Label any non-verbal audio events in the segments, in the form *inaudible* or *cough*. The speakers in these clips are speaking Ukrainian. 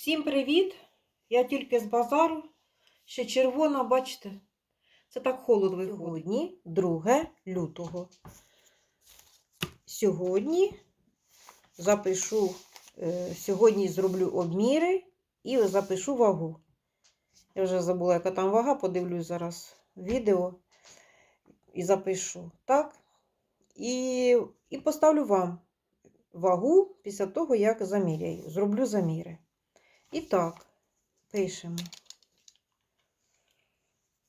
Всім привіт! Я тільки з базару. Ще червона, бачите? Це так холод виходить. Сьогодні 2 лютого. Сьогодні запишу, е, сьогодні зроблю обміри і запишу вагу. Я вже забула, яка там вага, подивлюсь зараз відео і запишу. Так? І, і поставлю вам вагу після того, як заміряю. Зроблю заміри. І так, пишемо.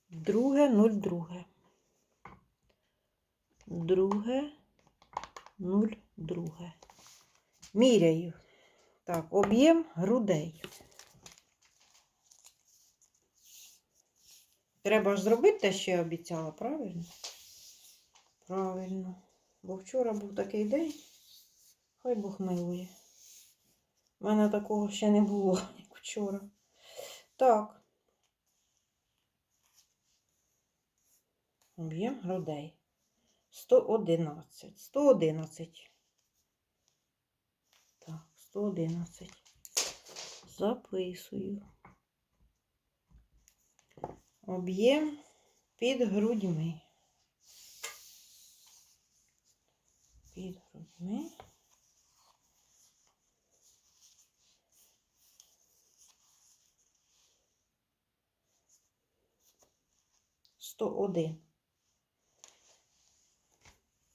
Друге, нуль, друге. Друге, нуль, друге. Міряю. Так, об'єм грудей. Треба ж зробити те, що я обіцяла, правильно? Правильно. Бо вчора був такий день. Хай Бог милує. У мене такого ще не було, *laughs* як вчора. Так. Об'єм грудей. 111. 111. Так, 111. Записую. Об'єм під грудьми. Під грудьми. Сто один.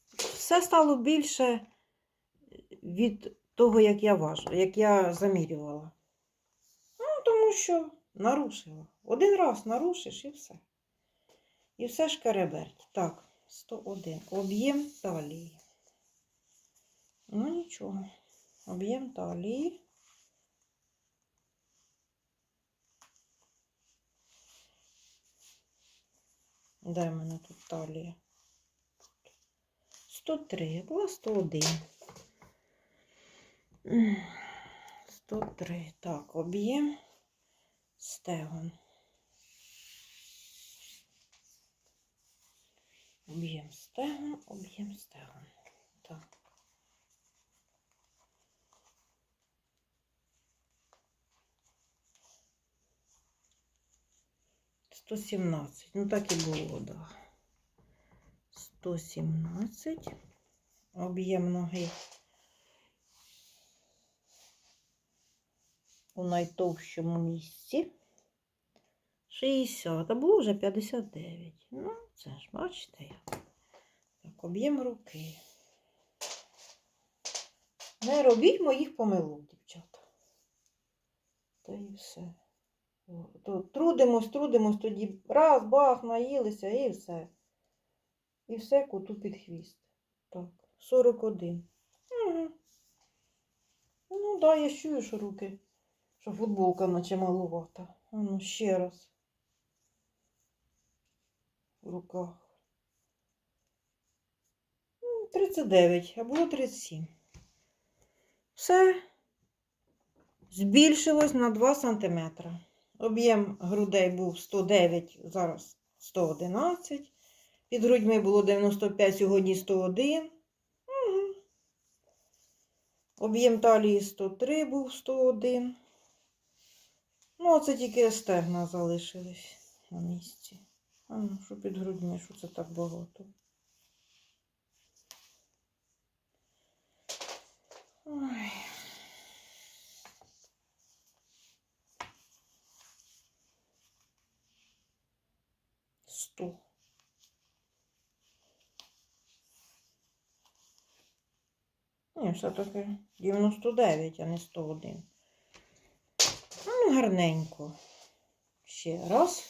Все стало більше від того, як я важу, як я замірювала. Ну, тому що нарушила. Один раз нарушиш і все. І все ж кареберть. Так, 101. Об'єм талії. Ну, нічого. Об'єм талії. Де в мене тут талія? 103, була 101. М, 103. Так, об'єм стегон. Об'єм стегон, об'єм стегон. Так. Сто сімнадцять. Ну так і було, да. 117. Об'єм ноги у найтовщому місці. 60, а було вже 59. Ну, це ж, бачите як. Так, об'єм руки. Не робіть моїх помилок, дівчата. Та і все. То трудимось, трудимось, тоді раз, бах, наїлися і все. І все коту під хвіст. Так, 41. Угу. Ну, да, я чую, що руки, що футболка наче малувата. А ну, ще раз. В руках. Ну, 39, а було 37. Все збільшилось на 2 см. Об'єм грудей був 109, зараз 111. Під грудьми було 95, сьогодні 101. Угу. Об'єм талії 103 був 101. Ну, оце тільки стегна залишились на місці. А ну, що під грудьми, що це так багато? Все-таки 99, а не 101. Ну, гарненько. Ще раз.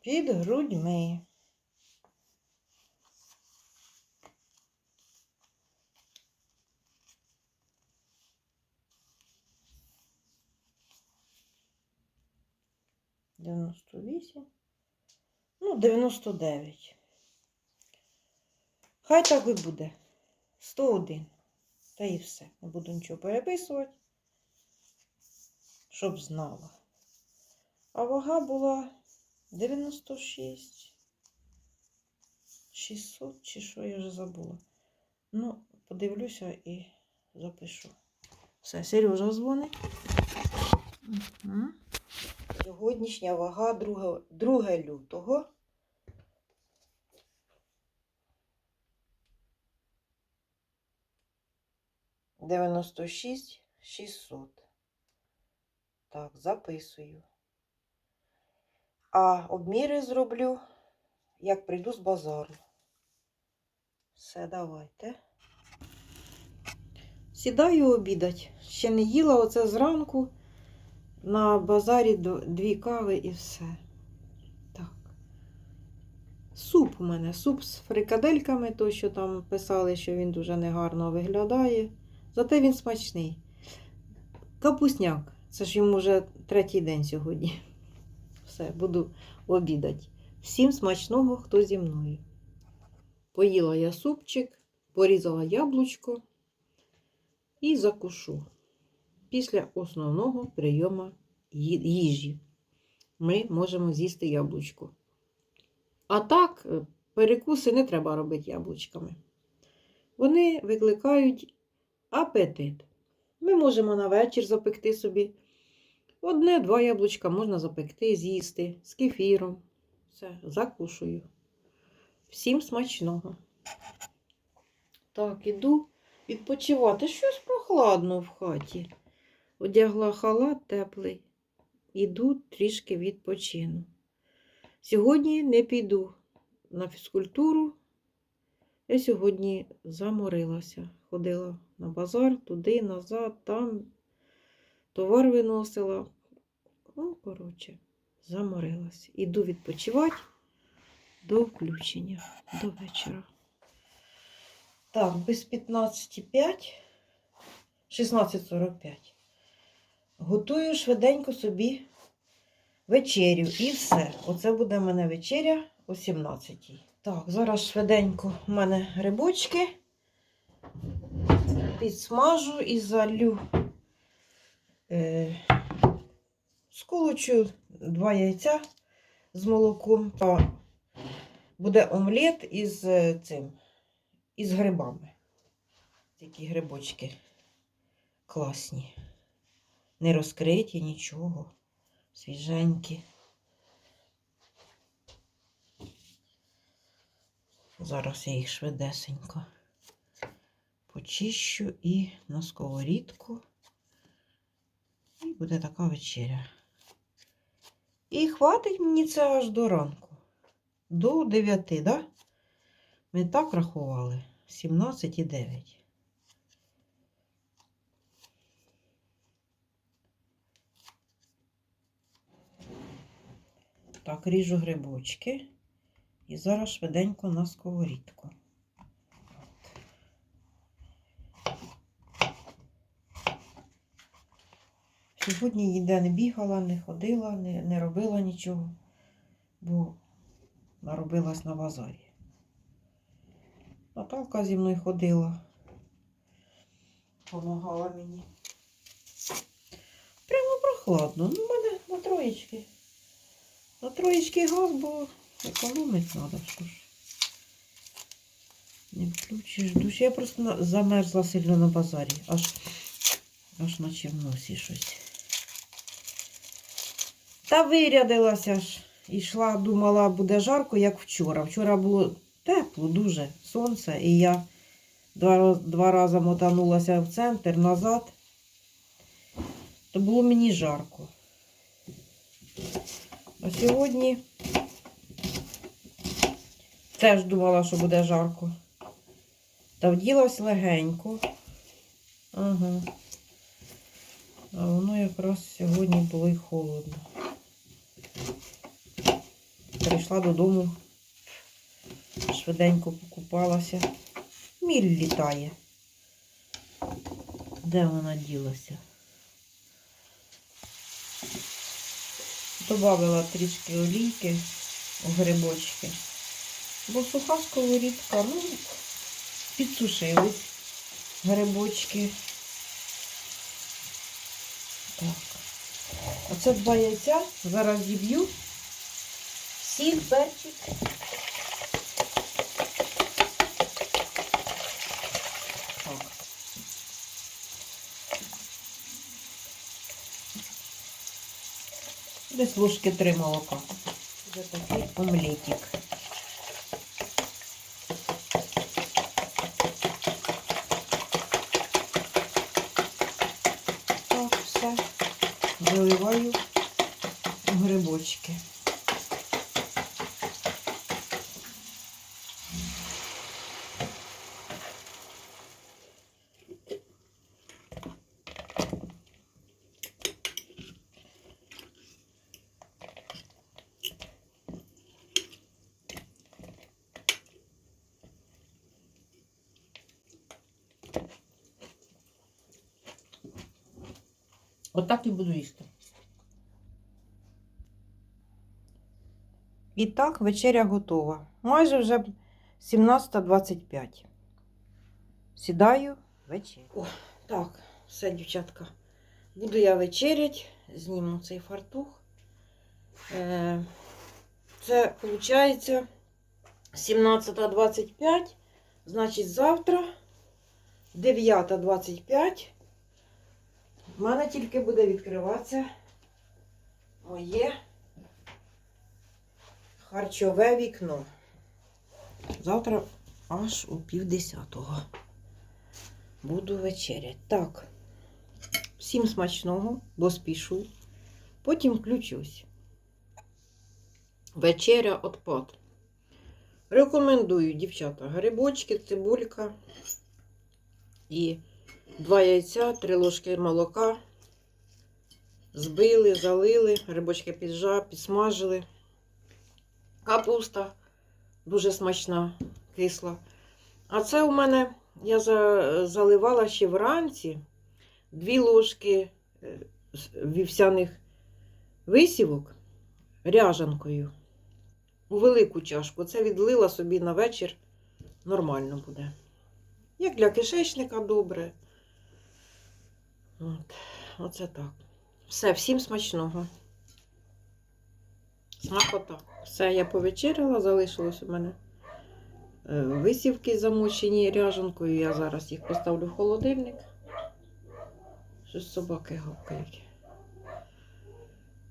Під грудьми. Дев'яносто вісім. Ну, 99. Хай так і буде. 101. Та і все. Не буду нічого переписувати, щоб знала. А вага була 96. 600 чи що, я вже забула. Ну, подивлюся і запишу. Все, Сережа дзвонить. Мгм. Сьогоднішня вага 2, 2 лютого. Дев'яносто шість шістсот. Так, записую. А обміри зроблю, як прийду з базару. Все, давайте. Сідаю обідать. Ще не їла оце зранку. На базарі дві кави і все. Так. Суп у мене. Суп з фрикадельками, то, що там писали, що він дуже негарно виглядає. Зате він смачний. Капусняк. Це ж йому вже третій день сьогодні. *laughs* Все, буду обідати. Всім смачного, хто зі мною. Поїла я супчик, порізала яблучко і закушу. Після основного прийому їжі ми можемо з'їсти яблучко. А так, е, перекуси не треба робити яблучками. Вони викликають апетит. Ми можемо на вечір запекти собі. Одне-два яблучка можна запекти, з'їсти з кефіром. Все, закушую. Всім смачного. Так, іду відпочивати. Щось прохладно в хаті. Одягла халат теплий. Іду трішки відпочину. Сьогодні не піду на фізкультуру. Я сьогодні заморилася. Ходила на базар, туди, назад, там товар виносила. Ну, коротше, заморилась. Іду відпочивати до включення, до вечора. Так, без 15.05, 16.45. Готую швиденько собі вечерю і все. Оце буде в мене вечеря о 17.00. Так, зараз швиденько в мене грибочки. Підсмажу і залю. Е, сколочу два яйця з молоком. Та буде омлет із е, цим, із грибами. Такі грибочки класні. Не розкриті нічого. Свіженькі. Зараз я їх швидесенько почищу і на сковорідку. І буде така вечеря. І хватить мені це аж до ранку. До 9, так? Да? Ми так рахували. 17,9. Так, ріжу грибочки. І зараз швиденько на сковорідку. Сьогодні ніде не бігала, не ходила, не, не робила нічого, бо наробилась на базарі. Наталка зі мною ходила, допомагала мені. Прямо прохладно. Ну, в мене на троєчки. На троєчки газ, бо економити треба, що ж. Не включиш душ. Я просто замерзла сильно на базарі. Аж, аж наче в носі щось. Та вирядилася ж. Ішла, думала, буде жарко, як вчора. Вчора було тепло, дуже сонце, і я два, два рази мотанулася в центр назад. То було мені жарко. А сьогодні теж думала, що буде жарко. Та вділась легенько. Ага. А воно якраз сьогодні було й холодно. Прийшла додому, швиденько покупалася. Міль літає. Де вона ділася? Добавила трішки олійки у грибочки. Бо суха сковорідка, ну, підсушились грибочки. Так. Оце два яйця. Зараз зіб'ю. Сіль, перчик. Десь ложки три молока. Вже такий омлетик. Так, все. Заливаю в грибочки. Отак і буду їсти. І так, вечеря готова. Майже вже 17.25. Сідаю вечерю. О, так, все, дівчатка. Буду я вечерять, зніму цей фартух. Е, це виходить 17.25. Значить, завтра 9.25. У мене тільки буде відкриватися моє харчове вікно. Завтра аж у півдесятого буду вечеряти. Так, всім смачного, бо спішу. Потім включусь. Вечеря отпад. Рекомендую, дівчата, грибочки, цибулька і Два яйця, три ложки молока. Збили, залили, грибочки піджа, підсмажили. Капуста дуже смачна, кисла. А це у мене я за- заливала ще вранці дві ложки е, вівсяних висівок ряжанкою у велику чашку. Це відлила собі на вечір. Нормально буде. Як для кишечника добре. От, оце так. Все, всім смачного. Смакота. Все, я повечеряла, залишилось у мене е, висівки замочені ряжанкою. Я зараз їх поставлю в холодильник. Щось собаки гавкають.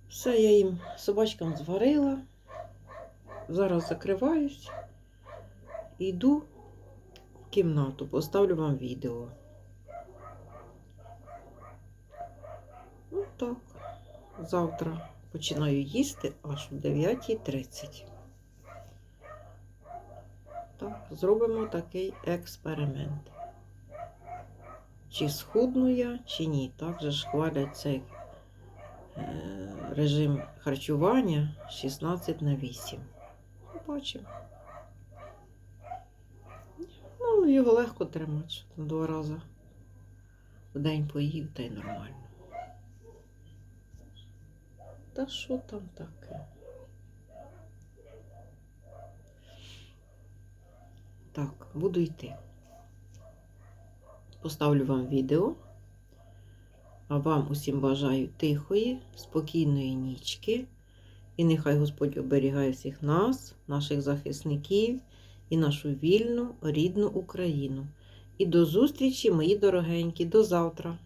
Все, я їм собачкам зварила. Зараз закриваюсь. Йду в кімнату, поставлю вам відео. Ну так, завтра починаю їсти аж о 9.30. Так, зробимо такий експеримент. Чи схудну я, чи ні. Так же ж хвалять цей е, режим харчування 16 на 8. Побачимо. Ну, його легко тримати, два рази в день поїв, та й нормально. Та що там таке? Так, буду йти. Поставлю вам відео. А вам усім бажаю тихої, спокійної нічки. І нехай Господь оберігає всіх нас, наших захисників і нашу вільну, рідну Україну. І до зустрічі, мої дорогенькі, до завтра!